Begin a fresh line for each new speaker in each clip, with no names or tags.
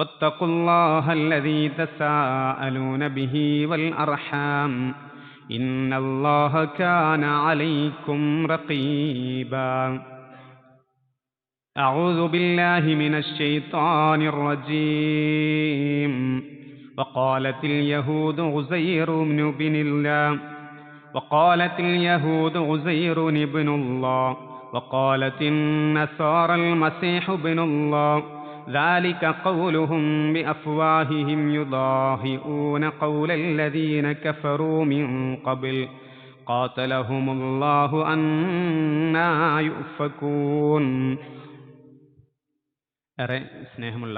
واتقوا الله الذي تساءلون به والأرحام إن الله كان عليكم رقيبا. أعوذ بالله من الشيطان الرجيم. وقالت اليهود عزير بن بن الله. وقالت اليهود عزير بن الله. وقالت النصارى المسيح بن الله. ذلك قولهم بأفواههم يضاهئون قول الذين كفروا من قبل قاتلهم الله أنا يؤفكون ഏറെ സ്നേഹമുള്ള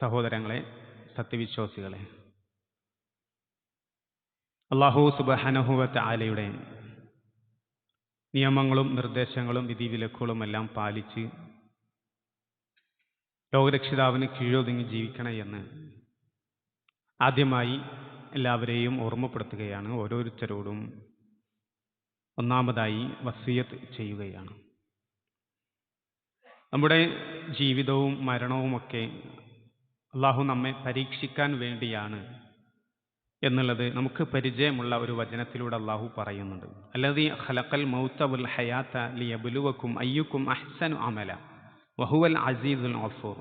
സഹോദരങ്ങളെ സത്യവിശ്വാസികളെ അള്ളാഹു സുബഹനഹുവത്ത ആലയുടെ നിയമങ്ങളും നിർദ്ദേശങ്ങളും വിധിവിലക്കുകളും എല്ലാം പാലിച്ച് ലോകരക്ഷിതാവിന് കീഴൊതുങ്ങി ജീവിക്കണേ എന്ന് ആദ്യമായി എല്ലാവരെയും ഓർമ്മപ്പെടുത്തുകയാണ് ഓരോരുത്തരോടും ഒന്നാമതായി വസീയത്ത് ചെയ്യുകയാണ്. നമ്മുടെ ജീവിതവും മരണവുമൊക്കെ അള്ളാഹു നമ്മെ പരീക്ഷിക്കാൻ വേണ്ടിയാണ് എന്നുള്ളത് നമുക്ക് പരിചയമുള്ള ഒരു വചനത്തിലൂടെ അള്ളാഹു പറയുന്നുണ്ട്. അല്ലാതെ ഹലക്കൽ മൗത്തബുൽ ഹയാത്ത ലിയബുലുവക്കും അയ്യുക്കും അഹ്സനു അമല. വഹുവൽ അസീദുൽ അഫൂർ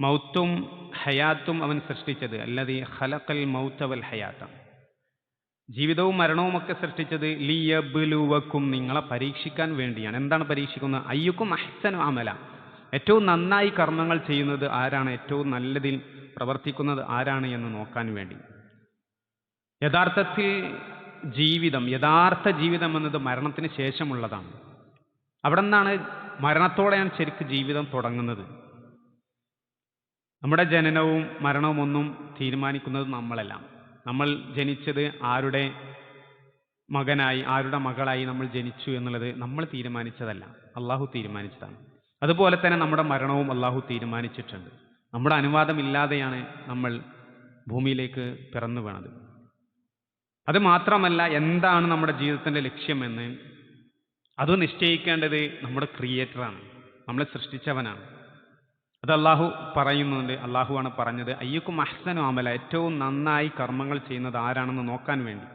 മൗത്തും ഹയാത്തും അവൻ സൃഷ്ടിച്ചത് അല്ലാതെ ഹലക്കൽ മൗത്തവൽ ഹയാത്ത. ജീവിതവും മരണവും ഒക്കെ സൃഷ്ടിച്ചത് ലിയബുലുവക്കും നിങ്ങളെ പരീക്ഷിക്കാൻ വേണ്ടിയാണ്. എന്താണ് പരീക്ഷിക്കുന്നത്? അയ്യക്കും അഹ്സൻ അമല. ഏറ്റവും നന്നായി കർമ്മങ്ങൾ ചെയ്യുന്നത് ആരാണ്? ഏറ്റവും നല്ലതിൽ പ്രവർത്തിക്കുന്നത് ആരാണ് എന്ന് നോക്കാൻ വേണ്ടി. യഥാർത്ഥത്തിൽ ജീവിതം യഥാർത്ഥ ജീവിതം എന്നത് മരണത്തിന് ശേഷമുള്ളതാണ്. അവിടെ നിന്നാണ് മരണത്തോടെയാണ് ശരിക്ക് ജീവിതം തുടങ്ങുന്നത്. നമ്മുടെ ജനനവും മരണവും ഒന്നും തീരുമാനിക്കുന്നത് നമ്മളെല്ലാം. നമ്മൾ ജനിച്ചത് ആരുടെ മകനായി ആരുടെ മകളായി നമ്മൾ ജനിച്ചു എന്നുള്ളത് നമ്മൾ തീരുമാനിച്ചതല്ല. അള്ളാഹു തീരുമാനിച്ചതാണ്. അതുപോലെ തന്നെ നമ്മുടെ മരണവും അള്ളാഹു തീരുമാനിച്ചിട്ടുണ്ട്. നമ്മുടെ അനുവാദമില്ലാതെയാണ് നമ്മൾ ഭൂമിയിലേക്ക് പിറന്നു വീണത്. അത് മാത്രമല്ല എന്താണ് നമ്മുടെ ജീവിതത്തിന്റെ ലക്ഷ്യമെന്ന് അത് നിശ്ചയിക്കേണ്ടത് നമ്മുടെ ക്രിയേറ്ററാണ്. നമ്മളെ സൃഷ്ടിച്ചവനാണ്. അത് അള്ളാഹു പറയുന്നുണ്ട്. അള്ളാഹുവാണ് പറഞ്ഞത് അയ്യക്കും അഹ്സനു അമല. ഏറ്റവും നന്നായി കർമ്മങ്ങൾ ചെയ്യുന്നത് ആരാണെന്ന് നോക്കാൻ വേണ്ടി.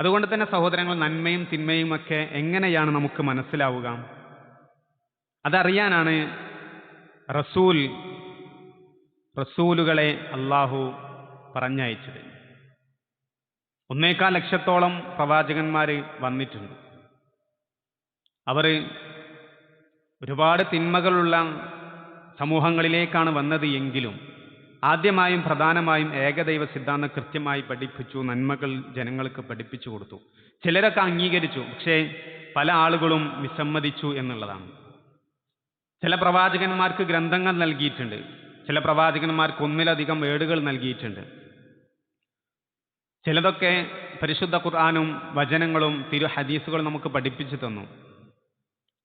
അതുകൊണ്ട് തന്നെ സഹോദരങ്ങൾ നന്മയും തിന്മയും ഒക്കെ എങ്ങനെയാണ് നമുക്ക് മനസ്സിലാവുക? അതറിയാനാണ് റസൂൽ റസൂലുകളെ അള്ളാഹു പറഞ്ഞയച്ചത്. ഒന്നേക്കാൽ ലക്ഷത്തോളം പ്രവാചകന്മാർ വന്നിട്ടുണ്ട്. അവർ ഒരുപാട് തിന്മകളുള്ള സമൂഹങ്ങളിലേക്കാണ് വന്നത് എങ്കിലും ആദ്യമായും പ്രധാനമായും ഏകദൈവ സിദ്ധാന്തം കൃത്യമായി പഠിപ്പിച്ചു നന്മകൾ ജനങ്ങൾക്ക് പഠിപ്പിച്ചു കൊടുത്തു. ചിലരൊക്കെ അംഗീകരിച്ചു പക്ഷേ പല ആളുകളും വിസമ്മതിച്ചു എന്നുള്ളതാണ്. ചില പ്രവാചകന്മാർക്ക് ഗ്രന്ഥങ്ങൾ നൽകിയിട്ടുണ്ട് ചില പ്രവാചകന്മാർക്ക് ഒന്നിലധികം വേടുകൾ നൽകിയിട്ടുണ്ട്. ചിലതൊക്കെ പരിശുദ്ധ ഖുർആാനും വചനങ്ങളും തിരു ഹദീസുകളും നമുക്ക് പഠിപ്പിച്ചു തന്നു.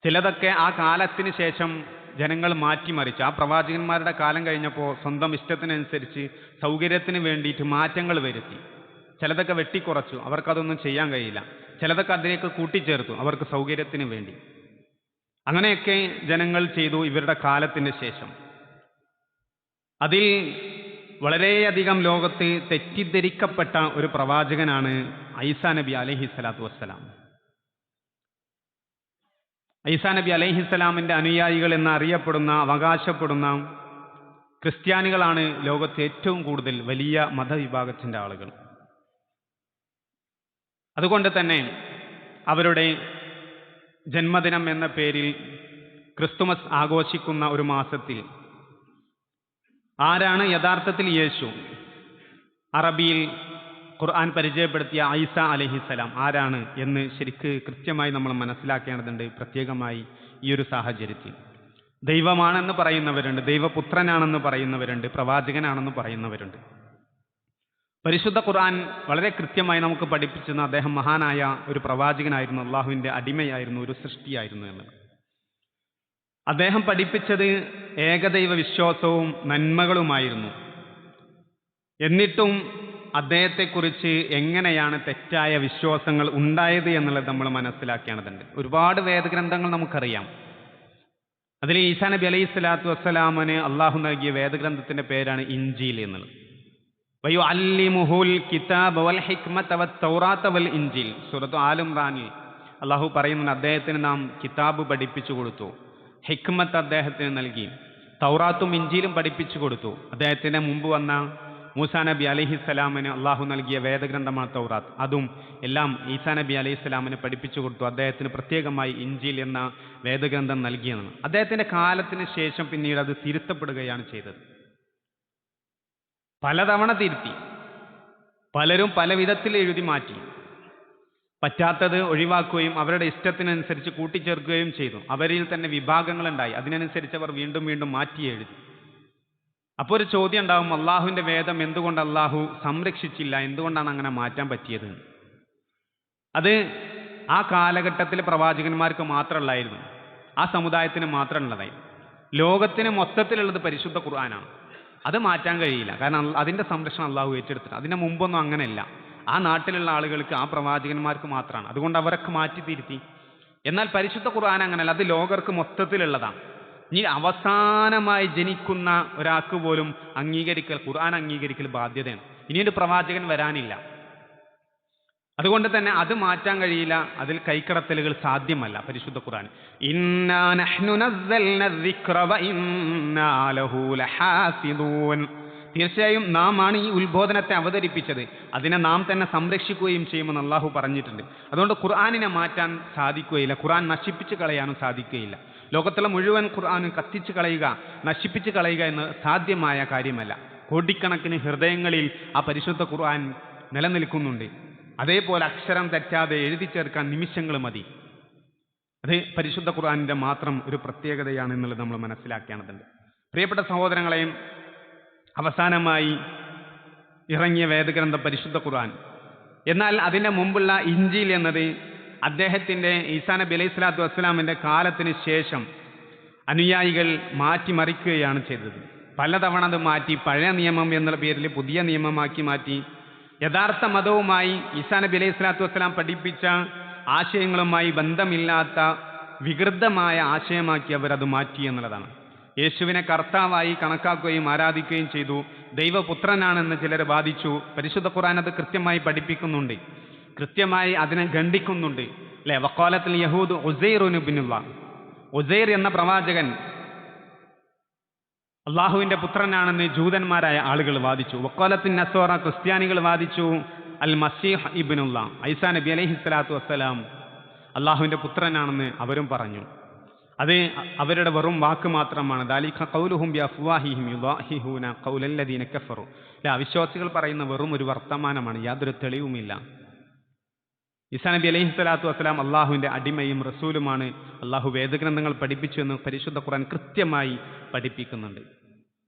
ചിലതൊക്കെ ആ കാലത്തിന് ശേഷം ജനങ്ങൾ മാറ്റിമറിച്ചു. ആ പ്രവാചകന്മാരുടെ കാലം കഴിഞ്ഞപ്പോൾ സ്വന്തം ഇഷ്ടത്തിനനുസരിച്ച് സൗകര്യത്തിന് വേണ്ടിയിട്ട് മാറ്റങ്ങൾ വരുത്തി. ചിലതൊക്കെ വെട്ടിക്കുറച്ചു. അവർക്കതൊന്നും ചെയ്യാൻ കഴിയില്ല. ചിലതൊക്കെ അതിലേക്ക് കൂട്ടിച്ചേർത്തു. അവർക്ക് സൗകര്യത്തിന് വേണ്ടി. അങ്ങനെയൊക്കെ ജനങ്ങൾ ചെയ്തു ഇവരുടെ കാലത്തിന് ശേഷം. അതിൽ വളരെയധികം ലോകത്ത് തെറ്റിദ്ധരിക്കപ്പെട്ട ഒരു പ്രവാചകനാണ് ഐസാ നബി അലഹി സ്വലാത്തു വസ്സലാം. ഐസാ നബി അലൈഹിസ്സലാമിന്റെ അനുയായികൾ എന്ന് അറിയപ്പെടുന്ന അവകാശപ്പെടുന്ന ക്രിസ്ത്യാനികളാണ് ലോകത്തെ ഏറ്റവും കൂടുതൽ വലിയ മതവിഭാഗത്തിന്റെ ആളുകൾ. അതുകൊണ്ട് തന്നെ അവരുടെ ജന്മദിനം എന്ന പേരിൽ ക്രിസ്തുമസ് ആഘോഷിക്കുന്ന ഒരു മാസത്തിൽ ആരാണ് യഥാർത്ഥത്തിൽ യേശു? അറബിയിൽ ഖുർആൻ പരിചയപ്പെടുത്തിയ ഐസ അലഹിസലാം ആരാണ് എന്ന് ശരിക്ക് കൃത്യമായി നമ്മൾ മനസ്സിലാക്കേണ്ടതുണ്ട് പ്രത്യേകമായി ഈ ഒരു സാഹചര്യത്തിൽ. ദൈവമാണെന്ന് പറയുന്നവരുണ്ട് ദൈവപുത്രനാണെന്ന് പറയുന്നവരുണ്ട് പ്രവാചകനാണെന്ന് പറയുന്നവരുണ്ട്. പരിശുദ്ധ ഖുർആൻ വളരെ കൃത്യമായി നമുക്ക് പഠിപ്പിച്ചെന്ന് അദ്ദേഹം മഹാനായ ഒരു പ്രവാചകനായിരുന്നു അള്ളാഹുവിന്റെ അടിമയായിരുന്നു ഒരു സൃഷ്ടിയായിരുന്നു എന്ന് അദ്ദേഹം പഠിപ്പിച്ചത് ഏകദൈവ വിശ്വാസവും നന്മകളുമായിരുന്നു. എന്നിട്ടും അദ്ദേഹത്തെക്കുറിച്ച് എങ്ങനെയാണ് തെറ്റായ വിശ്വാസങ്ങൾ ഉണ്ടായത് എന്നുള്ളത് നമ്മൾ മനസ്സിലാക്കേണ്ടതുണ്ട്. ഒരുപാട് വേദഗ്രന്ഥങ്ങൾ നമുക്കറിയാം. അതിൽ ഈസാ നബി അലൈഹി സ്വലാത്തു വസ്സലാമന് അള്ളാഹു നൽകിയ വേദഗ്രന്ഥത്തിന്റെ പേരാണ് ഇഞ്ചീൽ എന്നുള്ളത്. വയു അല്ലിമുഹുൽ കിതാബ് വൽ ഹിക്മത അവ തൗറാത്ത വൽ ഇഞ്ചീൽ ആലും ആലുംറാനിൽ അള്ളാഹു പറയുന്നുണ്ട് അദ്ദേഹത്തിന് നാം കിതാബ് പഠിപ്പിച്ചു കൊടുത്തു. ഹിക്മത്ത് അദ്ദേഹത്തിന് നൽകി. തൗറാത്തും ഇഞ്ചിയിലും പഠിപ്പിച്ചു കൊടുത്തു. അദ്ദേഹത്തിന് മുമ്പ് വന്ന മൂസാ നബി അലഹിസ്സലാമിന് അള്ളാഹു നൽകിയ വേദഗ്രന്ഥമാണ് തൗറാത്ത്. അതും എല്ലാം ഈസാ നബി അലഹിസ്സലാമിന് പഠിപ്പിച്ചു കൊടുത്തു. അദ്ദേഹത്തിന് പ്രത്യേകമായി ഇഞ്ചിൽ എന്ന വേദഗ്രന്ഥം നൽകിയതാണ്. അദ്ദേഹത്തിന്റെ കാലത്തിന് ശേഷം പിന്നീട് അത് തിരുത്തപ്പെടുകയാണ് ചെയ്തത്. പലതവണ തിരുത്തി. പലരും പല വിധത്തിൽ എഴുതി മാറ്റി. പറ്റാത്തത് ഒഴിവാക്കുകയും അവരുടെ ഇഷ്ടത്തിനനുസരിച്ച് കൂട്ടിച്ചേർക്കുകയും ചെയ്തു. അവരിൽ തന്നെ വിഭാഗങ്ങളുണ്ടായി. അതിനനുസരിച്ച് അവർ വീണ്ടും വീണ്ടും മാറ്റി എഴുതി. അപ്പോൾ ഒരു ചോദ്യം ഉണ്ടാവും അള്ളാഹുവിന്റെ വേദം എന്തുകൊണ്ട് അള്ളാഹു സംരക്ഷിച്ചില്ല? എന്തുകൊണ്ടാണ് അങ്ങനെ മാറ്റാൻ പറ്റിയത്? അത് ആ കാലഘട്ടത്തിലെ പ്രവാചകന്മാർക്ക് മാത്രമുള്ളായിരുന്നു ആ സമുദായത്തിന് മാത്രമുള്ളതായി. ലോകത്തിന് മൊത്തത്തിലുള്ളത് പരിശുദ്ധ ഖുർആനാണ്. അത് മാറ്റാൻ കഴിയില്ല. കാരണം അതിന്റെ സംരക്ഷണം അള്ളാഹു ഏറ്റെടുത്തിട്ട് അതിന്റെ മുമ്പൊന്നും അങ്ങനെയല്ല. ആ നാട്ടിലുള്ള ആളുകൾക്ക് ആ പ്രവാചകന്മാർക്ക് മാത്രമാണ്. അതുകൊണ്ട് അവരൊക്കെ മാറ്റി തിരുത്തി. എന്നാൽ പരിശുദ്ധ ഖുർആൻ അങ്ങനെയല്ല. അത് ലോകർക്ക് മൊത്തത്തിലുള്ളതാണ്. ഇനി അവസാനമായി ജനിക്കുന്ന ഒരാൾക്ക് പോലും അംഗീകരിക്കൽ ഖുർആൻ അംഗീകരിക്കൽ ബാധ്യതയാണ്. ഇനിയൊരു പ്രവാചകൻ വരാനില്ല. അതുകൊണ്ട് തന്നെ അത് മാറ്റാൻ കഴിയില്ല അതിൽ കൈക്കടത്തലുകൾ സാധ്യമല്ല പരിശുദ്ധ ഖുർആൻ. തീർച്ചയായും നാം ആണ് ഈ ഉത്ബോധനത്തെ അവതരിപ്പിച്ചത്. അതിനെ നാം തന്നെ സംരക്ഷിക്കുകയും ചെയ്യുമെന്ന് അള്ളാഹു പറഞ്ഞിട്ടുണ്ട്. അതുകൊണ്ട് ഖുർആാനിനെ മാറ്റാൻ സാധിക്കുകയില്ല ഖുർആൻ നശിപ്പിച്ച് കളയാനും സാധിക്കുകയില്ല. ലോകത്തുള്ള മുഴുവൻ ഖുർആാനും കത്തിച്ചു കളയുക നശിപ്പിച്ചു കളയുക എന്ന് സാധ്യമായ കാര്യമല്ല. കോടിക്കണക്കിന് ഹൃദയങ്ങളിൽ ആ പരിശുദ്ധ ഖുർആൻ നിലനിൽക്കുന്നുണ്ട്. അതേപോലെ അക്ഷരം തെറ്റാതെ എഴുതി ചേർക്കാൻ നിമിഷങ്ങൾ മതി. അത് പരിശുദ്ധ ഖുർആാനിന്റെ മാത്രം ഒരു പ്രത്യേകതയാണ് എന്നുള്ളത് നമ്മൾ മനസ്സിലാക്കേണ്ടതുണ്ട്. പ്രിയപ്പെട്ട സഹോദരങ്ങളെയും അവസാനമായി ഇറങ്ങിയ വേദഗ്രന്ഥ പരിശുദ്ധ ഖുർആൻ. എന്നാൽ അതിന്റെ മുമ്പുള്ള ഇഞ്ചിയിൽ എന്നത് അദ്ദേഹത്തിന്റെ ഈസാ നബി അലൈഹി സ്വലാത്തു വസ്സലാമിന്റെ കാലത്തിന് ശേഷം അനുയായികൾ മാറ്റിമറിക്കുകയാണ് ചെയ്തത്. പലതവണ അത് മാറ്റി പഴയ നിയമം എന്നുള്ള പേരിൽ പുതിയ നിയമമാക്കി മാറ്റി യഥാർത്ഥ മതവുമായി ഈസാ നബി അലൈഹി സ്വലാത്തു വസ്സലാം പഠിപ്പിച്ച ആശയങ്ങളുമായി ബന്ധമില്ലാത്ത വികൃതമായ ആശയമാക്കി അവർ അത് മാറ്റി എന്നുള്ളതാണ്. യേശുവിനെ കർത്താവായി കണക്കാക്കുകയും ആരാധിക്കുകയും ചെയ്തു. ദൈവപുത്രനാണെന്ന് ചിലർ വാദിച്ചു. പരിശുദ്ധ ഖുറാൻ അത് കൃത്യമായി പഠിപ്പിക്കുന്നുണ്ട്. കൃത്യമായി അതിനെ ഖണ്ഡിക്കുന്നുണ്ട്. അല്ലെ വക്കോലത്തിൽ യഹൂദ് ഉസൈറുനു ബിനുള്ള ഉസൈർ എന്ന പ്രവാചകൻ അള്ളാഹുവിന്റെ പുത്രനാണെന്ന് ജൂതന്മാരായ ആളുകൾ വാദിച്ചു. വക്കോലത്തിൻ നസോറ ക്രിസ്ത്യാനികൾ വാദിച്ചു. അൽ മസീഹ് ഇബിനുള്ള ഐസാ നബി അലൈഹി സ്വലാത്തു വസ്സലാം അള്ളാഹുവിന്റെ പുത്രനാണെന്ന് അവരും പറഞ്ഞു. അത് അവരുടെ വെറും വാക്ക് മാത്രമാണ്. ദാലിഖ അല്ല അവിശ്വാസികൾ പറയുന്ന വെറും ഒരു വർത്തമാനമാണ്. യാതൊരു തെളിവുമില്ല. ഈസാ നബി അലൈഹി സ്വലാത്തു വസ്സലാം അള്ളാഹുവിന്റെ അടിമയും റസൂലുമാണ് അള്ളാഹു വേദഗ്രന്ഥങ്ങൾ പഠിപ്പിച്ചു എന്ന് പരിശുദ്ധ ഖുർആൻ കൃത്യമായി പഠിപ്പിക്കുന്നുണ്ട്.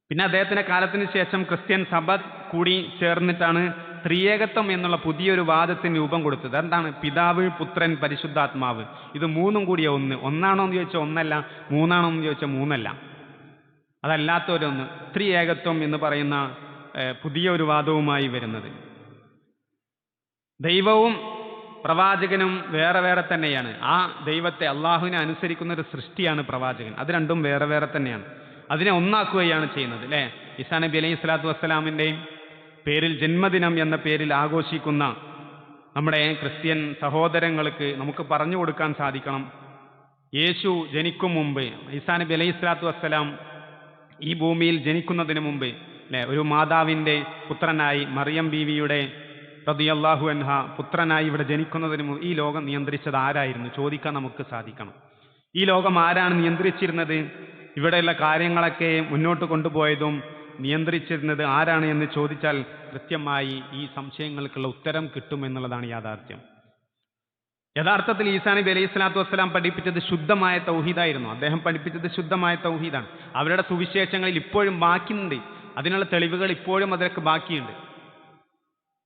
പിന്നെ അദ്ദേഹത്തിന്റെ കാലത്തിന് ശേഷം ക്രിസ്ത്യൻ സഭ കൂടി ചേർന്നിട്ടാണ് ത്രിയേകത്വം എന്നുള്ള പുതിയൊരു വാദത്തിന് രൂപം കൊടുത്തത്. എന്താണ് പിതാവ് പുത്രൻ പരിശുദ്ധാത്മാവ്. ഇത് മൂന്നും കൂടിയ ഒന്ന്. ഒന്നാണോ എന്ന് ചോദിച്ചാൽ ഒന്നല്ല മൂന്നാണോ എന്ന് ചോദിച്ചാൽ മൂന്നല്ല. അതല്ലാത്തൊരൊന്ന്. ത്രിയേകത്വം എന്ന് പറയുന്ന പുതിയ ഒരു വാദവുമായി വരുന്നത്. ദൈവവും പ്രവാചകനും വേറെ വേറെ തന്നെയാണ്. ആ ദൈവത്തെ അള്ളാഹുവിനെ അനുസരിക്കുന്ന ഒരു സൃഷ്ടിയാണ് പ്രവാചകൻ. അത് രണ്ടും വേറെ വേറെ തന്നെയാണ്. അതിനെ ഒന്നാക്കുകയാണ് ചെയ്യുന്നത് അല്ലേ ഇസാ നബി അലൈഹി സ്വലാത്തു വസ്സലാമിന്റെയും പേരിൽ ജന്മദിനം എന്ന പേരിൽ ആഘോഷിക്കുന്ന നമ്മുടെ ക്രിസ്ത്യൻ സഹോദരങ്ങൾക്ക് നമുക്ക് പറഞ്ഞു കൊടുക്കാൻ സാധിക്കണം. യേശു ജനിക്കും മുമ്പ് ഈസാ നബി അലൈഹി സ്വലാത്തു വസ്സലാം ഈ ഭൂമിയിൽ ജനിക്കുന്നതിന് മുമ്പ് അല്ലെ ഒരു മാതാവിന്റെ പുത്രനായി മറിയം ബീവിയുടെ റളിയല്ലാഹു അൻഹ പുത്രനായി ഇവിടെ ജനിക്കുന്നതിന് ഈ ലോകം നിയന്ത്രിച്ചത് ആരായിരുന്നു? ചോദിക്കാൻ നമുക്ക് സാധിക്കണം. ഈ ലോകം ആരാണ് നിയന്ത്രിച്ചിരുന്നത്? ഇവിടെയുള്ള കാര്യങ്ങളൊക്കെ മുന്നോട്ട് കൊണ്ടുപോയതും നിയന്ത്രിച്ചിരുന്നത് ആരാണ് എന്ന് ചോദിച്ചാൽ കൃത്യമായി ഈ സംശയങ്ങൾക്കുള്ള ഉത്തരം കിട്ടുമെന്നുള്ളതാണ് യാഥാർത്ഥ്യം. യഥാർത്ഥത്തിൽ ഈസാ നബി അലൈഹി സ്വലാത്തു വസ്സലാം പഠിപ്പിച്ചത് ശുദ്ധമായ തൗഹീദായിരുന്നു. അദ്ദേഹം പഠിപ്പിച്ചത് ശുദ്ധമായ തൗഹീദാണ്. അവരുടെ സുവിശേഷങ്ങളിൽ ഇപ്പോഴും ബാക്കിയുണ്ട്. അതിനുള്ള തെളിവുകൾ ഇപ്പോഴും അതിലൊക്കെ ബാക്കിയുണ്ട്.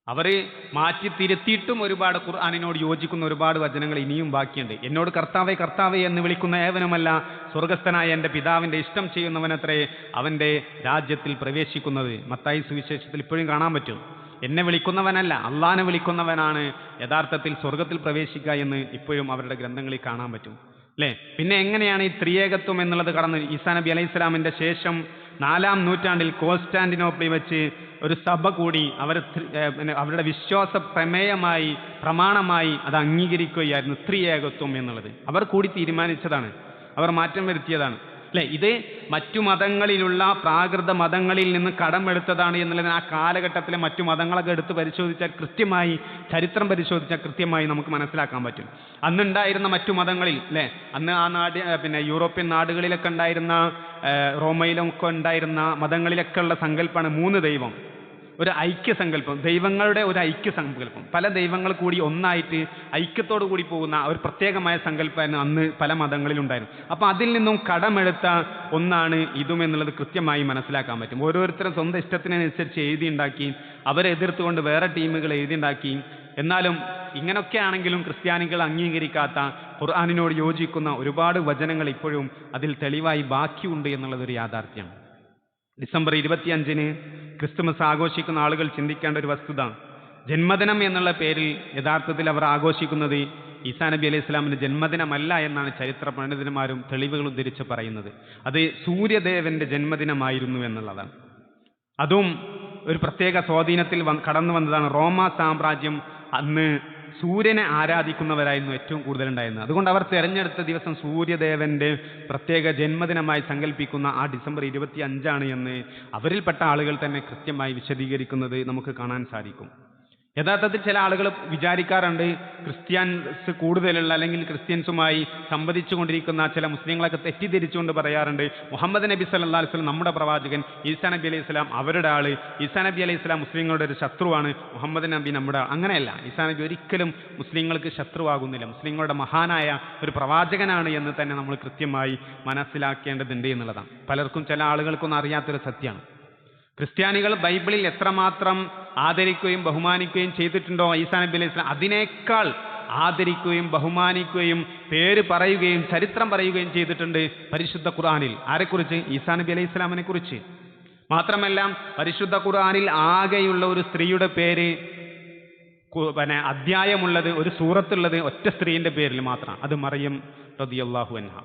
അവർ മാറ്റി തിരുത്തിയിട്ടും ഒരുപാട് ഖുർആാനിനോട് യോജിക്കുന്ന ഒരുപാട് വചനങ്ങൾ ഇനിയും ബാക്കിയുണ്ട്. എന്നോട് കർത്താവെ കർത്താവെ എന്ന് വിളിക്കുന്ന ഏവനുമല്ല സ്വർഗസ്ഥനായ എന്റെ പിതാവിന്റെ ഇഷ്ടം ചെയ്യുന്നവനത്രേ അവന്റെ രാജ്യത്തിൽ പ്രവേശിക്കുന്നത്. മത്തായി സുവിശേഷത്തിൽ ഇപ്പോഴും കാണാൻ പറ്റും. എന്നെ വിളിക്കുന്നവനല്ല അള്ളാനെ വിളിക്കുന്നവനാണ് യഥാർത്ഥത്തിൽ സ്വർഗത്തിൽ പ്രവേശിക്കുക എന്ന് ഇപ്പോഴും അവരുടെ ഗ്രന്ഥങ്ങളിൽ കാണാൻ പറ്റും. അല്ലേ പിന്നെ എങ്ങനെയാണ് ഈ ത്രിയേകത്വം എന്നുള്ളത് കടന്ന്? ഈസാ നബി അലൈഹി ഇസ്ലാമിന്റെ ശേഷം നാലാം നൂറ്റാണ്ടിൽ കോൺസ്റ്റാന്റിനോപ്പിളിൽ വെച്ച് ഒരു സഭ കൂടി അവർ അവരുടെ വിശ്വാസ പ്രമേയമായി പ്രമാണമായി അത് അംഗീകരിക്കുകയായിരുന്നു ത്രിയേകത്വം എന്നുള്ളത്. അവർ കൂടി തീരുമാനിച്ചതാണ്. അവർ മാറ്റം വരുത്തിയതാണ്. അല്ലേ? ഇത് മറ്റു മതങ്ങളിലുള്ള പ്രാകൃത മതങ്ങളിൽ നിന്ന് കടമെടുത്തതാണ് എന്നുള്ളത് ആ കാലഘട്ടത്തിലെ മറ്റു മതങ്ങളൊക്കെ എടുത്ത് പരിശോധിച്ചാൽ കൃത്യമായി ചരിത്രം പരിശോധിച്ചാൽ കൃത്യമായി നമുക്ക് മനസ്സിലാക്കാൻ പറ്റും. അന്നുണ്ടായിരുന്ന മറ്റു മതങ്ങളിൽ അല്ലേ? അന്ന് ആ നാട് പിന്നെ യൂറോപ്യൻ നാടുകളിലൊക്കെ ഉണ്ടായിരുന്ന റോമയിലൊക്കെ ഉണ്ടായിരുന്ന മതങ്ങളിലൊക്കെ ഉള്ള സങ്കല്പമാണ് മൂന്ന് ദൈവം. ഒരു ഐക്യസങ്കല്പം ദൈവങ്ങളുടെ ഒരു ഐക്യസങ്കല്പം. പല ദൈവങ്ങൾ കൂടി ഒന്നായിട്ട് ഐക്യത്തോടു കൂടി പോകുന്ന ഒരു പ്രത്യേകമായ സങ്കല്പമായിരുന്നു അന്ന് പല മതങ്ങളിലുണ്ടായിരുന്നു. അപ്പോൾ അതിൽ നിന്നും കടമെടുത്ത ഒന്നാണ് ഇതും എന്നുള്ളത് കൃത്യമായി മനസ്സിലാക്കാൻ പറ്റും. ഓരോരുത്തരും സ്വന്തം ഇഷ്ടത്തിനനുസരിച്ച് എഴുതിയുണ്ടാക്കി അവരെ എതിർത്തുകൊണ്ട് വേറെ ടീമുകൾ എഴുതിയുണ്ടാക്കി. എന്നാലും ഇങ്ങനൊക്കെ ആണെങ്കിലും ക്രിസ്ത്യാനികൾ അംഗീകരിക്കാത്ത ഖുർആാനിനോട് യോജിക്കുന്ന ഒരുപാട് വചനങ്ങൾ ഇപ്പോഴും അതിൽ തെളിവായി ബാക്കിയുണ്ട് എന്നുള്ളതൊരു യാഥാർത്ഥ്യമാണ്. ഡിസംബർ ഇരുപത്തിയഞ്ചിന് ക്രിസ്തുമസ് ആഘോഷിക്കുന്ന ആളുകൾ ചിന്തിക്കേണ്ട ഒരു വസ്തുത. ജന്മദിനം എന്നുള്ള പേരിൽ യഥാർത്ഥത്തിൽ അവർ ആഘോഷിക്കുന്നത് ഈസാ നബി അലൈഹി ഇസ്ലാമിന്റെ ജന്മദിനമല്ല എന്നാണ് ചരിത്ര പണ്ഡിതന്മാരും തെളിവുകൾ ഉദ്ധരിച്ച് പറയുന്നത്. അത് സൂര്യദേവന്റെ ജന്മദിനമായിരുന്നു എന്നുള്ളതാണ്. അതും ഒരു പ്രത്യേക സ്വാധീനത്തിൽ കടന്നു വന്നതാണ്. റോമ സാമ്രാജ്യം അന്ന് സൂര്യനെ ആരാധിക്കുന്നവരായിരുന്നു ഏറ്റവും കൂടുതൽ ഉണ്ടായിരുന്നത് അതുകൊണ്ട് അവർ തിരഞ്ഞെടുത്ത ദിവസം സൂര്യദേവന്റെ പ്രത്യേക ജന്മദിനമായി സങ്കല്പിക്കുന്ന ആ ഡിസംബർ ഇരുപത്തി അഞ്ചാണ് എന്ന് അവരിൽപ്പെട്ട ആളുകൾ തന്നെ കൃത്യമായി വിശദീകരിക്കുന്നത് നമുക്ക് കാണാൻ സാധിക്കും. യഥാർത്ഥത്തിൽ ചില ആളുകൾ വിചാരിക്കാറുണ്ട് ക്രിസ്ത്യൻസ് കൂടുതലുള്ള അല്ലെങ്കിൽ ക്രിസ്ത്യൻസുമായി സംവദിച്ചു കൊണ്ടിരിക്കുന്ന ചില മുസ്ലിങ്ങളൊക്കെ തെറ്റിദ്ധരിച്ചുകൊണ്ട് പറയാറുണ്ട്. മുഹമ്മദ് നബി സല്ലാ അലൈഹി സ്വലം നമ്മുടെ പ്രവാചകൻ ഈസാ നബി അലൈഹി സ്വലാം അവരുടെ ആൾ ഈസാ നബി അലൈഹി സ്വലാം മുസ്ലിങ്ങളുടെ ഒരു ശത്രുവാണ്. മുഹമ്മദ് നബി നമ്മുടെ അങ്ങനെയല്ല. ഈസാ നബി ഒരിക്കലും മുസ്ലിങ്ങൾക്ക് ശത്രുവാകുന്നില്ല. മുസ്ലിങ്ങളുടെ മഹാനായ ഒരു പ്രവാചകനാണ് എന്ന് തന്നെ നമ്മൾ കൃത്യമായി മനസ്സിലാക്കേണ്ടതുണ്ട് എന്നുള്ളതാണ്. പലർക്കും ചില ആളുകൾക്കൊന്നും അറിയാത്തൊരു സത്യമാണ്. ക്രിസ്ത്യാനികൾ ബൈബിളിൽ എത്രമാത്രം ആദരിക്കുകയും ബഹുമാനിക്കുകയും ചെയ്തിട്ടുണ്ടോ? ഈസാ നബി അലൈഹി സ്വലാം അതിനേക്കാൾ ആദരിക്കുകയും ബഹുമാനിക്കുകയും പേര് പറയുകയും ചരിത്രം പറയുകയും ചെയ്തിട്ടുണ്ട് പരിശുദ്ധ ഖുർആാനിൽ. ആരെക്കുറിച്ച്? ഈസാ നബി അലൈഹി സ്വലാമിനെ കുറിച്ച്. മാത്രമല്ല പരിശുദ്ധ ഖുർആാനിൽ ആകെയുള്ള ഒരു സ്ത്രീയുടെ പേര് പിന്നെ അധ്യായമുള്ളത് ഒരു സൂറത്തുള്ളത് ഒറ്റ സ്ത്രീയുടെ പേരിൽ മാത്രമാണ്. അത് മറിയം റളിയല്ലാഹു അൻഹ.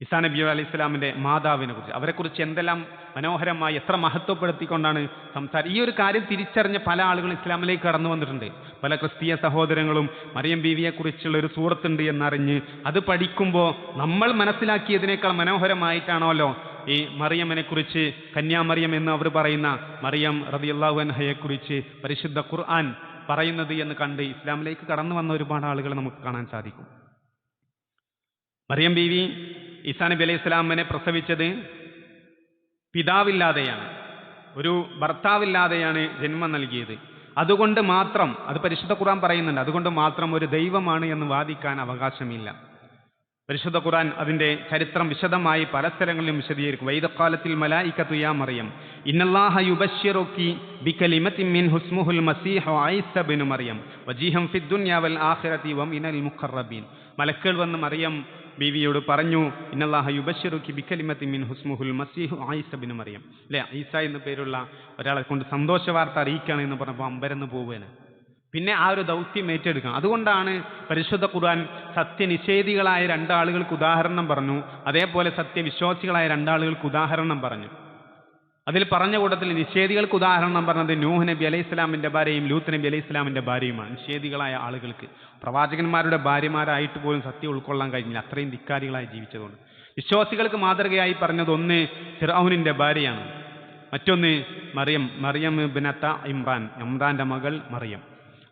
ഇസാ നബി അലൈഹി ഇസ്ലാമിന്റെ മാതാവിനെ കുറിച്ച് അവരെക്കുറിച്ച് എന്തെല്ലാം മനോഹരമായി എത്ര മഹത്വപ്പെടുത്തിക്കൊണ്ടാണ് സംസാരം ഈ ഒരു കാര്യം തിരിച്ചറിഞ്ഞ പല ആളുകളും ഇസ്ലാമിലേക്ക് കടന്നു വന്നിട്ടുണ്ട്. പല ക്രിസ്തീയ സഹോദരങ്ങളും മറിയം ബീവിയെക്കുറിച്ചുള്ള ഒരു സൂറത്തുണ്ട് എന്നറിഞ്ഞ് അത് പഠിക്കുമ്പോൾ നമ്മൾ മനസ്സിലാക്കിയതിനേക്കാൾ മനോഹരമായിട്ടാണല്ലോ ഈ മറിയമ്മനെ കുറിച്ച് കന്യാമറിയം എന്ന് അവർ പറയുന്ന മറിയം റബിയല്ലാഹു അൻഹയെ കുറിച്ച് പരിശുദ്ധ ഖുർആൻ പറയുന്നത് എന്ന് കണ്ട് ഇസ്ലാമിലേക്ക് കടന്നു വന്ന ഒരുപാട് ആളുകൾ നമുക്ക് കാണാൻ സാധിക്കും. മറിയം ബീവി ഈസാ നബി അലൈഹി സ്വലാമിനെ പ്രസവിച്ചത് പിതാവില്ലാതെയാണ്. ഒരു ഭർത്താവില്ലാതെയാണ് ജന്മം നൽകിയത്. അതുകൊണ്ട് മാത്രം അത് പരിശുദ്ധ ഖുറാൻ പറയുന്നുണ്ട് അതുകൊണ്ട് മാത്രം ഒരു ദൈവമാണ് എന്ന് വാദിക്കാൻ അവകാശമില്ല. പരിശുദ്ധ ഖുറാൻ അതിന്റെ ചരിത്രം വിശദമായി പല സ്ഥലങ്ങളിലും വിശദീകരിക്കും. വൈദക്കാലത്തിൽ മലായിക്കത്തു യാ മറിയം ഇന്നല്ലാഹ ബികലിമത്തിൻ ആഖിറതി മലക്കുകൾ വന്ന് മറിയം ബീവിയോട് പറഞ്ഞു ഇന്നല്ലാഹ യുബശ്ശിറുക്കി ബികലിമത്തിൻ മിൻ ഹുസ്മുഹുൽ മസീഹു ഐസ ബിനു മറിയം. അല്ലെ? ഈസ എന്ന പേരുള്ള ഒരാളെ കൊണ്ട് സന്തോഷ വാർത്ത അറിയിക്കുകയാണ് എന്ന് പറഞ്ഞപ്പോൾ അമ്പരന്ന് പോവുകയാണ്. പിന്നെ ആ ഒരു ദൗത്യം ഏറ്റെടുക്കാം അതുകൊണ്ടാണ് പരിശുദ്ധ ഖുർആൻ സത്യനിഷേധികളായ രണ്ടാളുകൾക്ക് ഉദാഹരണം പറഞ്ഞു അതേപോലെ സത്യവിശ്വാസികളായ രണ്ടാളുകൾക്ക് ഉദാഹരണം പറഞ്ഞു. അതിൽ പറഞ്ഞ കൂട്ടത്തിൽ നിഷേധികൾക്ക് ഉദാഹരണം പറഞ്ഞത് നൂഹ് നബി അലൈഹി ഇസ്ലാമിന്റെ ഭാര്യയും ലൂത്ത് നബി അലൈഹി ഇസ്ലാമിന്റെ ഭാര്യയുമാണ്. നിഷേധികളായ ആളുകൾക്ക്. പ്രവാചകന്മാരുടെ ഭാര്യമാരായിട്ട് പോലും സത്യം ഉൾക്കൊള്ളാൻ കഴിഞ്ഞില്ല. അത്രയും ധിക്കാരികളായി ജീവിച്ചതുകൊണ്ട്. വിശ്വാസികൾക്ക് മാതൃകയായി പറഞ്ഞത് ഒന്ന് ഫിറൌനിന്റെ ഭാര്യയാണ്. മറ്റൊന്ന് മറിയം മറിയം ബിനത്ത ഇമ്രാൻ ഇമ്രാന്റെ മകൾ മറിയം.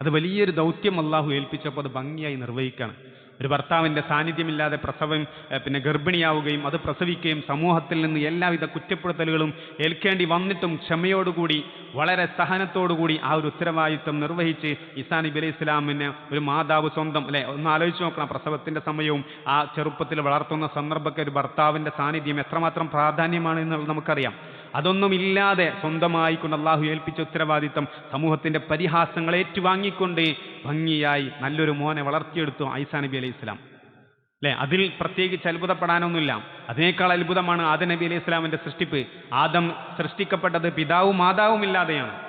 അത് വലിയൊരു ദൗത്യം അള്ളാഹു ഏൽപ്പിച്ചപ്പോൾ അത് ഭംഗിയായി നിർവഹിക്കണം ഒരു ഭർത്താവിന്റെ സാന്നിധ്യമില്ലാതെ പ്രസവം പിന്നെ ഗർഭിണിയാവുകയും അത് പ്രസവിക്കുകയും സമൂഹത്തിൽ നിന്ന് എല്ലാവിധ കുറ്റപ്പെടുത്തലുകളും ഏൽക്കേണ്ടി വന്നിട്ടും ക്ഷമയോടുകൂടി വളരെ സഹനത്തോടുകൂടി ആ ഒരു ഉത്തരവാദിത്വം നിർവഹിച്ച് ഈസാ നബി അലൈഹി ഇസ്ലാമിന് ഒരു മാതാവ് സ്വന്തം അല്ലെ? ഒന്ന് ആലോചിച്ച് നോക്കണം പ്രസവത്തിന്റെ സമയവും ആ ചെറുപ്പത്തിൽ വളർത്തുന്ന സന്ദർഭമൊക്കെ ഒരു ഭർത്താവിന്റെ സാന്നിധ്യം എത്രമാത്രം പ്രാധാന്യമാണ് എന്നുള്ളത് നമുക്കറിയാം. അതൊന്നുമില്ലാതെ സ്വന്തമായിക്കൊണ്ട് അള്ളാഹു ഏൽപ്പിച്ച ഉത്തരവാദിത്തം സമൂഹത്തിന്റെ പരിഹാസങ്ങൾ ഏറ്റുവാങ്ങിക്കൊണ്ട് ഭംഗിയായി നല്ലൊരു മോനെ വളർത്തിയെടുത്തു ഐസാ നബി അലൈഹി ഇസ്ലാം അല്ലെ? അതിൽ പ്രത്യേകിച്ച് അത്ഭുതപ്പെടാനൊന്നുമില്ല. അതിനേക്കാൾ അത്ഭുതമാണ് ആദ നബി അലൈഹി ഇസ്ലാമിന്റെ സൃഷ്ടിപ്പ്. ആദം സൃഷ്ടിക്കപ്പെട്ടത് പിതാവും മാതാവും ഇല്ലാതെയാണ്.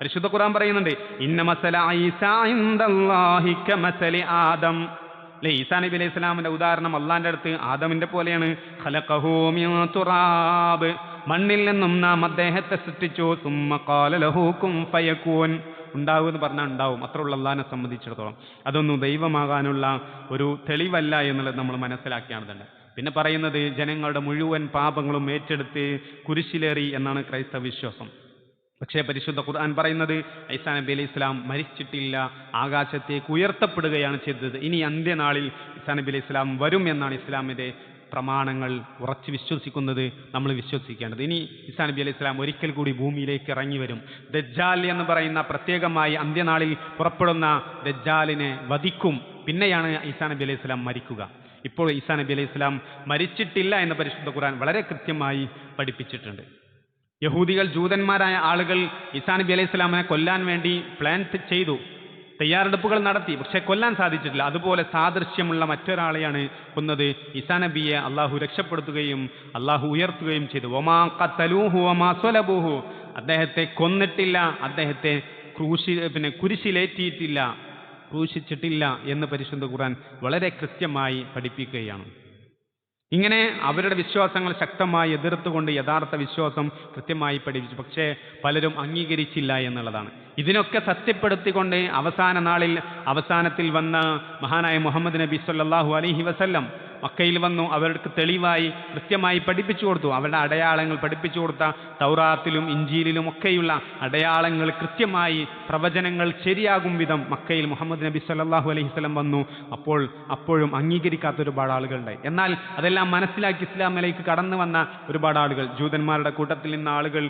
പരിശുദ്ധ ഖുർആൻ പറയുന്നുണ്ട് ഇന്ന മസല ഈസാ ഇൻദല്ലാഹി കമസലി ആദം. അല്ലെ? ഈസാ നബി അലൈഹി ഇസ്ലാമിന്റെ ഉദാഹരണം അള്ളാന്റെ അടുത്ത് ആദമിന്റെ പോലെയാണ്. ഖലഖഹു മിൻ തുറാബ്. മണ്ണിൽ നിന്നും നാം അദ്ദേഹത്തെ സൃഷ്ടിച്ചു. സുമ്മ ഖാല ലഹു കുൻ ഫയകൂൻ. ഉണ്ടാവും എന്ന് പറഞ്ഞാൽ ഉണ്ടാവും. അത്രയുള്ള അള്ളഹാനെ സംബന്ധിച്ചിടത്തോളം. അതൊന്നും ദൈവമാകാനുള്ള ഒരു തെളിവല്ല എന്നുള്ളത് നമ്മൾ മനസ്സിലാക്കിയാണെന്നുണ്ട് പിന്നെ പറയുന്നത് ജനങ്ങളുടെ മുഴുവൻ പാപങ്ങളും ഏറ്റെടുത്ത് കുരിശിലേറി എന്നാണ് ക്രൈസ്തവ വിശ്വാസം. പക്ഷേ പരിശുദ്ധ ഖുർആൻ പറയുന്നത് ഐസാ നബി അലൈഹി ഇസ്ലാം മരിച്ചിട്ടില്ല ആകാശത്തേക്ക് ഉയർത്തപ്പെടുകയാണ് ചെയ്തത്. ഇനി അന്ത്യനാളിൽ ഐസാ നബി അലൈഹി ഇസ്ലാം വരും എന്നാണ് ഇസ്ലാമിന്റെ പ്രമാണങ്ങൾ ഉറച്ചു വിശ്വസിക്കുന്നത് നമ്മൾ വിശ്വസിക്കേണ്ടത്. ഇനി ഇസാ നബി അലൈഹി സ്വലാം ഒരിക്കൽ കൂടി ഭൂമിയിലേക്ക് ഇറങ്ങി വരും. ദജ്ജാൽ എന്ന് പറയുന്ന പ്രത്യേകമായി അന്ത്യനാളിൽ പുറപ്പെടുന്ന ദജ്ജാലിനെ വധിക്കും. പിന്നെയാണ് ഈസാ നബി അലൈഹി സ്വലാം മരിക്കുക. ഇപ്പോൾ ഈസാ നബി അലൈഹി സ്വലാം മരിച്ചിട്ടില്ല എന്ന പരിശുദ്ധ ഖുർആൻ വളരെ കൃത്യമായി പഠിപ്പിച്ചിട്ടുണ്ട്. യഹൂദികൾ ജൂതന്മാരായ ആളുകൾ ഈസാ നബി അലൈഹി സ്വലാമിനെ കൊല്ലാൻ വേണ്ടി പ്ലാൻ ചെയ്തു. തയ്യാറെടുപ്പുകൾ നടത്തി പക്ഷെ കൊല്ലാൻ സാധിച്ചിട്ടില്ല. അതുപോലെ സാദൃശ്യമുള്ള മറ്റൊരാളെയാണ് കൊന്നത്. ഇസാ നബിയെ അള്ളാഹു രക്ഷപ്പെടുത്തുകയും അള്ളാഹു ഉയർത്തുകയും ചെയ്തു. ഒമാ കത്തലൂഹു ഒമാ സ്വലബൂഹു. അദ്ദേഹത്തെ കൊന്നിട്ടില്ല. അദ്ദേഹത്തെ ക്രൂശി പിന്നെ കുരിശിലേറ്റിയിട്ടില്ല. ക്രൂശിച്ചിട്ടില്ല എന്ന് പരിശുദ്ധ ഖുർആൻ വളരെ കൃത്യമായി പഠിപ്പിക്കുകയാണ്. ഇങ്ങനെ അവരുടെ വിശ്വാസങ്ങൾ ശക്തമായി എതിർത്തുകൊണ്ട് യഥാർത്ഥ വിശ്വാസം കൃത്യമായി പഠിപ്പിച്ചു. പക്ഷേ പലരും അംഗീകരിച്ചില്ല എന്നുള്ളതാണ്. ഇതിനൊക്കെ സത്യപ്പെടുത്തിക്കൊണ്ട് അവസാന നാളിൽ അവസാനത്തിൽ വന്ന മഹാനായ മുഹമ്മദ് നബി സല്ലാഹു അലൈഹി വസല്ലം മക്കയിൽ വന്നു അവർക്ക് തെളിവായി കൃത്യമായി പഠിപ്പിച്ചു കൊടുത്തു. അവരുടെ അടയാളങ്ങൾ പഠിപ്പിച്ചു കൊടുത്ത തൗറാത്തിലും ഇഞ്ചിയിലും ഒക്കെയുള്ള അടയാളങ്ങൾ കൃത്യമായി പ്രവചനങ്ങൾ ശരിയാകും വിധം മക്കയിൽ മുഹമ്മദ് നബി സല്ലാഹു അലൈഹി വസല്ലം വന്നു. അപ്പോൾ അപ്പോഴും അംഗീകരിക്കാത്ത ഒരുപാട് ആളുകളുണ്ടായി. എന്നാൽ അതെല്ലാം മനസ്സിലാക്കി ഇസ്ലാമിലേക്ക് കടന്നു വന്ന ഒരുപാട് ആളുകൾ. ജൂതന്മാരുടെ കൂട്ടത്തിൽ നിന്ന ആളുകൾ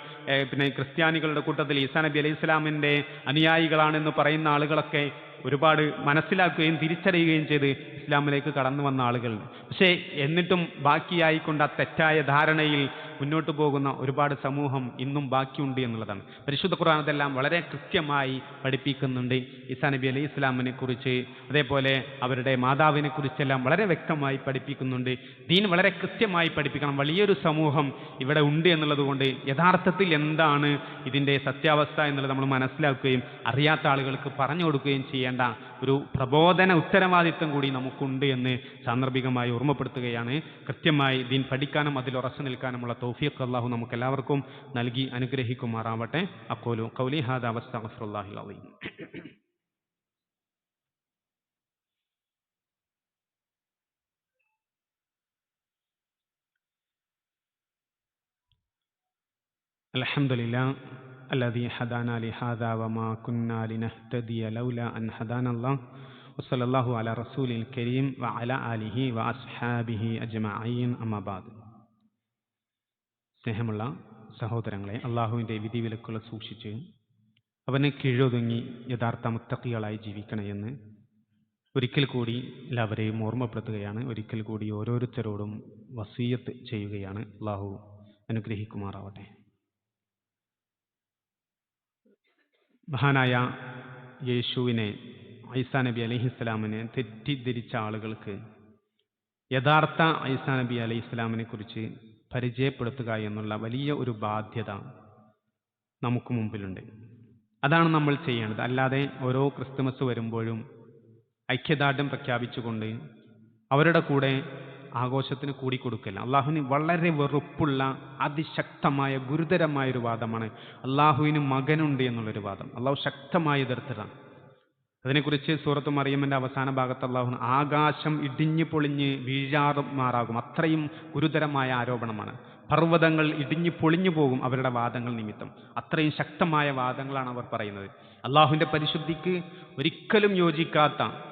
പിന്നെ ക്രിസ്ത്യാനികളുടെ കൂട്ടത്തിൽ ഈസാ നബി അലൈഹി ഇസ്ലാമിന്റെ അനുയായികളാണെന്ന് പറയുന്ന ആളുകളൊക്കെ ഒരുപാട് മനസ്സിലാക്കുകയും തിരിച്ചറിയുകയും ചെയ്ത് ഇസ്ലാമിലേക്ക് കടന്നു വന്ന ആളുകൾ. പക്ഷേ എന്നിട്ടും ബാക്കിയായിക്കൊണ്ട് ആ തെറ്റായ ധാരണയിൽ മുന്നോട്ട് പോകുന്ന ഒരുപാട് സമൂഹം ഇന്നും ബാക്കിയുണ്ട് എന്നുള്ളതാണ്. പരിശുദ്ധ ഖുർആൻ അതെല്ലാം വളരെ കൃത്യമായി പഠിപ്പിക്കുന്നുണ്ട്. ഇസാ നബി അലൈഹി ഇസ്ലാമിനെ കുറിച്ച് അതേപോലെ അവരുടെ മാതാവിനെ കുറിച്ചെല്ലാം വളരെ വ്യക്തമായി പഠിപ്പിക്കുന്നുണ്ട്. ദീൻ വളരെ കൃത്യമായി പഠിപ്പിക്കണം. വലിയൊരു സമൂഹം ഇവിടെ ഉണ്ട് എന്നുള്ളതുകൊണ്ട് യഥാർത്ഥത്തിൽ എന്താണ് ഇതിന്റെ സത്യാവസ്ഥ എന്നുള്ളത് നമ്മൾ മനസ്സിലാക്കുകയും അറിയാത്ത ആളുകൾക്ക് പറഞ്ഞു കൊടുക്കുകയും ചെയ്യേണ്ട ഒരു പ്രബോധന ഉത്തരവാദിത്വം കൂടി നമുക്കുണ്ട് എന്ന് സാന്ദർഭികമായി ഓർമ്മപ്പെടുത്തുകയാണ് കൃത്യമായി ദീൻ പഠിക്കാനും അതിൽ ഉറച്ചു നിൽക്കാനുമുള്ള തൗഫീഖ് അള്ളാഹു നമുക്ക് എല്ലാവർക്കും നൽകി അനുഗ്രഹിക്കുമാറാവട്ടെ അക്കോലു കൗലി ഹാദ അവസ്തഗ്ഫിറുല്ലാഹിൽ അലീം الحمد لله الذي هدانا لهذا وما كنا لنهتدي لولا أن هدانا الله വസ്സലല്ലാഹു അല റസൂലിൽ കരീം വ അല ആലിഹി വ അസ്ഹാബിഹി അജ്മഈൻ അമ്മാബാദ് സ്നേഹമുള്ള സഹോദരങ്ങളെ അള്ളാഹുവിൻ്റെ വിധിവിലക്കുകൾ സൂക്ഷിച്ച് അവന് കീഴൊതുങ്ങി യഥാർത്ഥ മുത്തക്കികളായി ജീവിക്കണേ എന്ന് ഒരിക്കൽ കൂടി എല്ലാവരെയും ഓർമ്മപ്പെടുത്തുകയാണ് ഒരിക്കൽ കൂടി ഓരോരുത്തരോടും വസീയത്ത് ചെയ്യുകയാണ് അള്ളാഹു അനുഗ്രഹിക്കുമാറാവട്ടെ മഹാനായ യേശുവിനെ ഐസാ നബി അലഹിസ്സലാമിനെ തെറ്റിദ്ധരിച്ച ആളുകൾക്ക് യഥാർത്ഥ ഐസാ നബി അലൈഹി ഇസ്ലാമിനെ കുറിച്ച് പരിചയപ്പെടുത്തുക എന്നുള്ള വലിയ ഒരു ബാധ്യത നമുക്ക് മുമ്പിലുണ്ട്. അതാണ് നമ്മൾ ചെയ്യേണ്ടത്. അല്ലാതെ ഓരോ ക്രിസ്തുമസ് വരുമ്പോഴും ഐക്യദാർഢ്യം പ്രഖ്യാപിച്ചുകൊണ്ട് അവരുടെ കൂടെ ആഘോഷത്തിന് കൂടിക്കൊടുക്കില്ല. അള്ളാഹുവിന് വളരെ വെറുപ്പുള്ള അതിശക്തമായ ഗുരുതരമായ ഒരു വാദമാണ്. അള്ളാഹുവിന് മകനുണ്ട് എന്നുള്ളൊരു വാദം. അള്ളാഹു ശക്തമായ എതിർത്തതാണ് അതിനെക്കുറിച്ച് സൂറത്ത് മറിയമ്മന്റെ അവസാന ഭാഗത്ത് അള്ളാഹു ആകാശം ഇടിഞ്ഞു പൊളിഞ്ഞ് വീഴാറുമാറാകും. അത്രയും ഗുരുതരമായ ആരോപണമാണ്. പർവതങ്ങൾ ഇടിഞ്ഞു പൊളിഞ്ഞു പോകും അവരുടെ വാദങ്ങൾ നിമിത്തം. അത്രയും ശക്തമായ വാദങ്ങളാണ് അവർ പറയുന്നത്. അള്ളാഹുവിന്റെ പരിശുദ്ധിക്ക് ഒരിക്കലും യോജിക്കാത്ത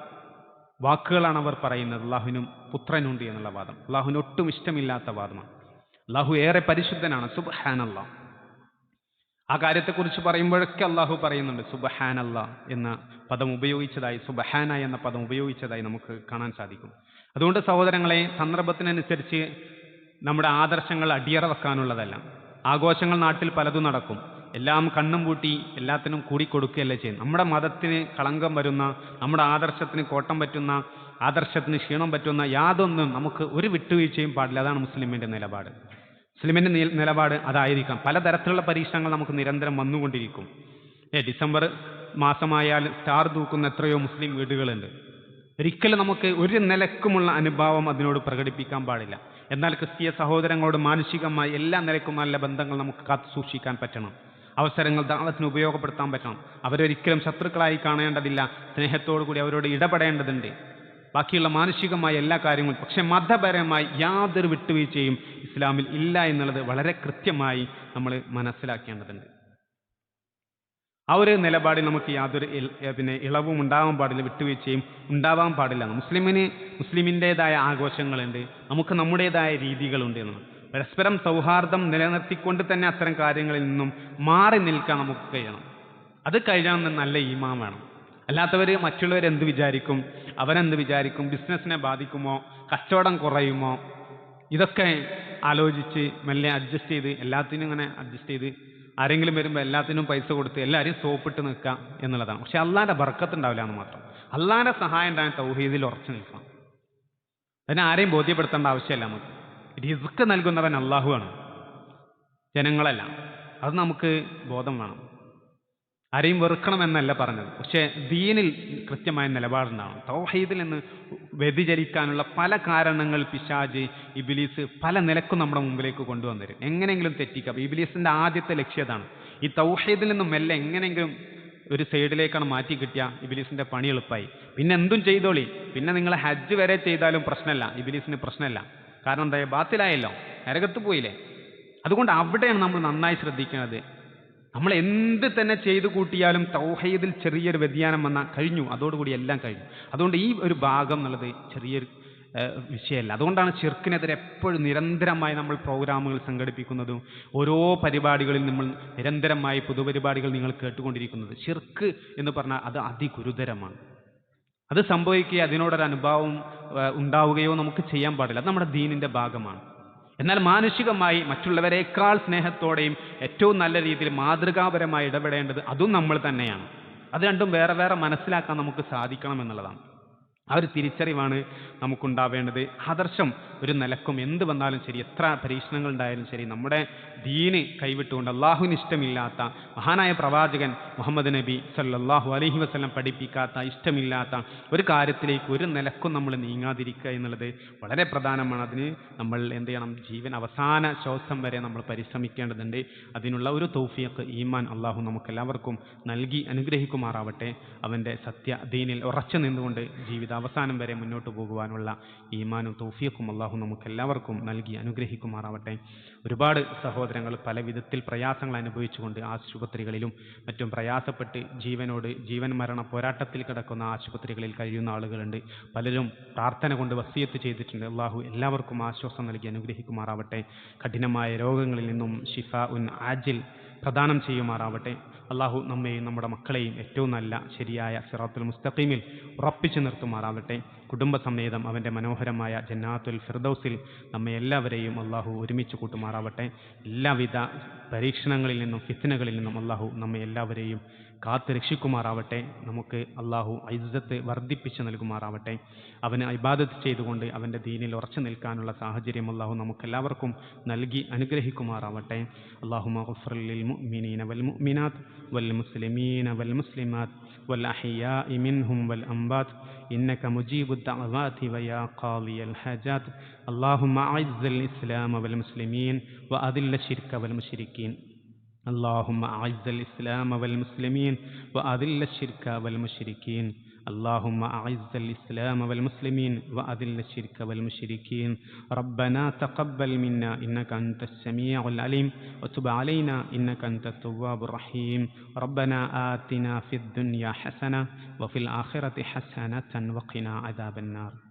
വാക്കുകളാണ് അവർ പറയുന്നത്. അള്ളാഹുവിനും പുത്രനുണ്ട് എന്നുള്ള വാദം. അള്ളാഹുവിന് ഒട്ടും ഇഷ്ടമില്ലാത്ത വാദമാണ്. അള്ളാഹു ഏറെ പരിശുദ്ധനാണ്. സുബ്ഹാനല്ല. ആ കാര്യത്തെക്കുറിച്ച് പറയുമ്പോഴൊക്കെ അള്ളാഹു പറയുന്നുണ്ട് സുബഹാൻ അള്ളാഹ് എന്ന പദം ഉപയോഗിച്ചതായി സുബഹാന എന്ന പദം ഉപയോഗിച്ചതായി നമുക്ക് കാണാൻ സാധിക്കും. അതുകൊണ്ട് സഹോദരങ്ങളെ സന്ദർഭത്തിനനുസരിച്ച് നമ്മുടെ ആദർശങ്ങൾ അടിയറ വെക്കാനുള്ളതല്ല ആഘോഷങ്ങൾ നാട്ടിൽ പലതും നടക്കും. എല്ലാം കണ്ണും പൂട്ടി എല്ലാത്തിനും കൂടിക്കൊടുക്കുകയല്ല ചെയ്യും. നമ്മുടെ മതത്തിന് കളങ്കം വരുന്ന നമ്മുടെ ആദർശത്തിന് കോട്ടം പറ്റുന്ന ആദർശത്തിന് ക്ഷീണം പറ്റുന്ന യാതൊന്നും നമുക്ക് ഒരു വിട്ടുവീഴ്ചയും പാടില്ല. അതാണ് മുസ്ലിമിന്റെ നിലപാട്. മുസ്ലിമിന്റെ നിലപാട് അതായിരിക്കാം. പലതരത്തിലുള്ള പരീക്ഷണങ്ങൾ നമുക്ക് നിരന്തരം വന്നുകൊണ്ടിരിക്കും. ഏ ഡിസംബർ മാസമായാൽ സ്റ്റാർ തൂക്കുന്ന എത്രയോ മുസ്ലിം വീടുകളുണ്ട്. ഒരിക്കലും നമുക്ക് ഒരു നിലക്കുമുള്ള അനുഭാവം അതിനോട് പ്രകടിപ്പിക്കാൻ പാടില്ല. എന്നാൽ ക്രിസ്തീയ സഹോദരങ്ങളോട് മാനുഷികമായി എല്ലാ നിലക്കും നല്ല ബന്ധങ്ങൾ നമുക്ക് കാത്തു സൂക്ഷിക്കാൻ പറ്റണം. അവസരങ്ങൾ ദാവത്തിന് ഉപയോഗപ്പെടുത്താൻ പറ്റണം. അവരൊരിക്കലും ശത്രുക്കളായി കാണേണ്ടതില്ല. സ്നേഹത്തോടു കൂടി അവരോട് ഇടപെടേണ്ടതുണ്ട്. ബാക്കിയുള്ള മാനുഷികമായ എല്ലാ കാര്യങ്ങളും പക്ഷേ മതപരമായി യാതൊരു വിട്ടുവീഴ്ചയും ഇസ്ലാമിൽ ഇല്ല എന്നുള്ളത് വളരെ കൃത്യമായി നമ്മൾ മനസ്സിലാക്കേണ്ടതുണ്ട്. ആ ഒരു നിലപാടിൽ നമുക്ക് യാതൊരു പിന്നെ ഇളവും ഉണ്ടാവാൻ പാടില്ല വിട്ടുവീഴ്ചയും ഉണ്ടാവാൻ പാടില്ല. മുസ്ലിമിന് മുസ്ലിമിന്റെതായ ആഘോഷങ്ങളുണ്ട്. നമുക്ക് നമ്മുടേതായ രീതികളുണ്ട് എന്നാണ് പരസ്പരം സൗഹാർദ്ദം നിലനിർത്തിക്കൊണ്ട് തന്നെ അത്തരം കാര്യങ്ങളിൽ നിന്നും മാറി നിൽക്കാൻ നമുക്ക് കഴിയണം. അത് കഴിയണമെന്ന് നല്ല ഈമാൻ വേണം. അല്ലാത്തവർ മറ്റുള്ളവർ എന്ത് വിചാരിക്കും? അവരെന്ത് വിചാരിക്കും? ബിസിനസ്സിനെ ബാധിക്കുമോ? കച്ചവടം കുറയുമോ? ഇതൊക്കെ ആലോചിച്ച് മെല്ലെ അഡ്ജസ്റ്റ് ചെയ്ത് എല്ലാത്തിനും ഇങ്ങനെ അഡ്ജസ്റ്റ് ചെയ്ത് ആരെങ്കിലും വരുമ്പോൾ എല്ലാത്തിനും പൈസ കൊടുത്ത് എല്ലാവരെയും സോപ്പിട്ട് നിൽക്കുക എന്നുള്ളതാണ്. പക്ഷെ അള്ളാന്റെ ബർക്കത്തുണ്ടാവില്ല എന്ന് മാത്രം. അള്ളാന്റെ സഹായം ഉണ്ടായ തൗഹീദിൽ ഉറച്ചു നിൽക്കണം. അതിനെ ആരെയും ബോധ്യപ്പെടുത്തേണ്ട ആവശ്യമില്ല നമുക്ക്. റിസ്ക് നൽകുന്നവൻ അള്ളാഹുവാണ് ജനങ്ങളല്ല. അത് നമുക്ക് ബോധം വേണം. ആരെയും വെറുക്കണമെന്നല്ല പറഞ്ഞത്. പക്ഷേ ദീനിൽ കൃത്യമായ നിലപാടുണ്ടാവണം. തൗഹീദിൽ നിന്ന് വ്യതിചരിക്കാനുള്ള പല കാരണങ്ങൾ പിശാജ് ഇബിലീസ് പല നിലക്കും നമ്മുടെ മുമ്പിലേക്ക് കൊണ്ടുവന്നിരും എങ്ങനെയെങ്കിലും തെറ്റിക്കാം. ഇബിലീസിന്റെ ആദ്യത്തെ ലക്ഷ്യതാണ് ഈ തൗഹീദിൽ നിന്നും മെല്ലെ എങ്ങനെയെങ്കിലും ഒരു സൈഡിലേക്കാണ് മാറ്റി കിട്ടിയ ഇബിലീസിന്റെ പണി എളുപ്പമായി പിന്നെ എന്തും ചെയ്തോളി. പിന്നെ നിങ്ങൾ ഹജ്ജ് വരെ ചെയ്താലും പ്രശ്നമല്ല. ഇബിലീസിന് പ്രശ്നമല്ല. കാരണം എന്താ? ബാത്തിലായല്ലോ. നരകത്ത് പോയില്ലേ? അതുകൊണ്ട് അവിടെയാണ് നമ്മൾ നന്നായി ശ്രദ്ധിക്കുന്നത്. നമ്മൾ എന്ത് തന്നെ ചെയ്തു കൂട്ടിയാലും തൗഹീദിൽ ചെറിയൊരു വ്യതിയാനം വന്നാൽ കഴിഞ്ഞു. അതോടുകൂടി എല്ലാം കഴിഞ്ഞു. അതുകൊണ്ട് ഈ ഒരു ഭാഗം എന്നുള്ളത് ചെറിയൊരു വിഷയമല്ല. അതുകൊണ്ടാണ് ചെറുക്കിനെതിരെ എപ്പോഴും നിരന്തരമായി നമ്മൾ പ്രോഗ്രാമുകൾ സംഘടിപ്പിക്കുന്നതും ഓരോ പരിപാടികളിൽ നമ്മൾ നിരന്തരമായി പൊതുപരിപാടികൾ നിങ്ങൾ കേട്ടുകൊണ്ടിരിക്കുന്നത്. ചെറുക്ക് എന്ന് പറഞ്ഞാൽ അത് അതിഗുരുതരമാണ്. അത് സംഭവിക്കുകയോ അതിനോടൊരു അനുഭാവം ഉണ്ടാവുകയോ നമുക്ക് ചെയ്യാൻ പാടില്ല. അത് നമ്മുടെ ദീനിന്റെ ഭാഗമാണ്. എന്നാൽ മാനുഷികമായി മറ്റുള്ളവരെക്കാൾ സ്നേഹത്തോടെയും ഏറ്റവും നല്ല രീതിയിൽ മാതൃകാപരമായി ഇടപെടേണ്ടത് അതും നമ്മൾ തന്നെയാണ്. അത് രണ്ടും വേറെ വേറെ മനസ്സിലാക്കാൻ നമുക്ക് സാധിക്കണം എന്നുള്ളതാണ്. ആ ഒരു തിരിച്ചറിവാണ് നമുക്കുണ്ടാവേണ്ടത്. ആദർശം ഒരു നിലക്കും എന്ത് വന്നാലും ശരി എത്ര പരീക്ഷണങ്ങൾ ഉണ്ടായാലും ശരി നമ്മുടെ ദീന് കൈവിട്ടുകൊണ്ട് അള്ളാഹുവിന് ഇഷ്ടമില്ലാത്ത മഹാനായ പ്രവാചകൻ മുഹമ്മദ് നബി സല്ലാഹു അലഹി വസ്ലം പഠിപ്പിക്കാത്ത ഇഷ്ടമില്ലാത്ത ഒരു കാര്യത്തിലേക്ക് ഒരു നിലക്കും നമ്മൾ നീങ്ങാതിരിക്കുക എന്നുള്ളത് വളരെ പ്രധാനമാണ്. അതിന് നമ്മൾ എന്ത് ചെയ്യണം? ജീവൻ അവസാന ശ്വാസം വരെ നമ്മൾ പരിശ്രമിക്കേണ്ടതുണ്ട്. അതിനുള്ള ഒരു തൗഫീഖ് ഈമാൻ അള്ളാഹു നമുക്കെല്ലാവർക്കും നൽകി അനുഗ്രഹിക്കുമാറാവട്ടെ. അവന്റെ സത്യ ദീനിൽ ഉറച്ചു നിന്നുകൊണ്ട് ജീവിത അവസാനം വരെ മുന്നോട്ട് പോകുവാനുള്ള ഈമാനും തൗഫീഖും അള്ളാഹു അള്ളാഹു നമുക്ക് എല്ലാവർക്കും നൽകി അനുഗ്രഹിക്കുമാറാവട്ടെ. ഒരുപാട് സഹോദരങ്ങൾ പല വിധത്തിൽ പ്രയാസങ്ങൾ അനുഭവിച്ചുകൊണ്ട് ആശുപത്രികളിലും മറ്റും പ്രയാസപ്പെട്ട് ജീവനോട് ജീവൻ മരണ പോരാട്ടത്തിൽ കിടക്കുന്ന ആശുപത്രികളിൽ കഴിയുന്ന ആളുകളുണ്ട്. പലരും പ്രാർത്ഥന കൊണ്ട് വസിയത്ത് ചെയ്തിട്ടുണ്ട്. അള്ളാഹു എല്ലാവർക്കും ആശ്വാസം നൽകി അനുഗ്രഹിക്കുമാറാവട്ടെ. കഠിനമായ രോഗങ്ങളിൽ നിന്നും ഷിഫ ഉൻ ആജിൽ പ്രദാനം ചെയ്യുമാറാവട്ടെ. അള്ളാഹു നമ്മെയും നമ്മുടെ മക്കളെയും ഏറ്റവും നല്ല ശരിയായ സിറാത്തുൽ മുസ്തഖീമിൽ ഉറപ്പിച്ചു നിർത്തുമാറാവട്ടെ. കുടുംബസമേതം അവന്റെ മനോഹരമായ ജന്നാത്തുൽ ഫിർദൗസിൽ നമ്മെ എല്ലാവരെയും അള്ളാഹു ഒരുമിച്ച് കൂട്ടുമാറാവട്ടെ. എല്ലാവിധ പരീക്ഷണങ്ങളിൽ നിന്നും ഫിത്തനകളിൽ നിന്നും അള്ളാഹു നമ്മെ എല്ലാവരെയും കാത്ത് രക്ഷിക്കുമാറാവട്ടെ നമുക്ക് അള്ളാഹു ഐസത്ത് വർദ്ധിപ്പിച്ച് നൽകുമാറാവട്ടെ അവന് ഇബാദത്ത് ചെയ്തുകൊണ്ട് അവൻ്റെ ദീനിൽ ഉറച്ചു നിൽക്കാനുള്ള സാഹചര്യം അള്ളാഹു നമുക്കെല്ലാവർക്കും നൽകി അനുഗ്രഹിക്കുമാറാവട്ടെ അള്ളാഹു മഹഫുലിൽ മുഅ്മിനീന വൽ മുഅ്മിനാത്ത് വൽ മുസ്ലിമീന വൽ മുസ്ലിമാത്ത് വൽ അഹിയാഇ മിൻഹും വൽ അംബാത്ത് إنك مجيب الدعوات ويا قاضي الحاجات اللهم أعز الإسلام والمسلمين وأذل الشرك والمشركين اللهم أعز الإسلام والمسلمين وأذل الشرك والمشركين. اللهم أعز الإسلام والمسلمين وأذل الشرك والمشركين. ربنا تقبل منا إنك أنت السميع العليم. وتب علينا إنك أنت التواب الرحيم. ربنا آتنا في الدنيا حسنة وفي الآخرة حسنة وقنا عذاب النار.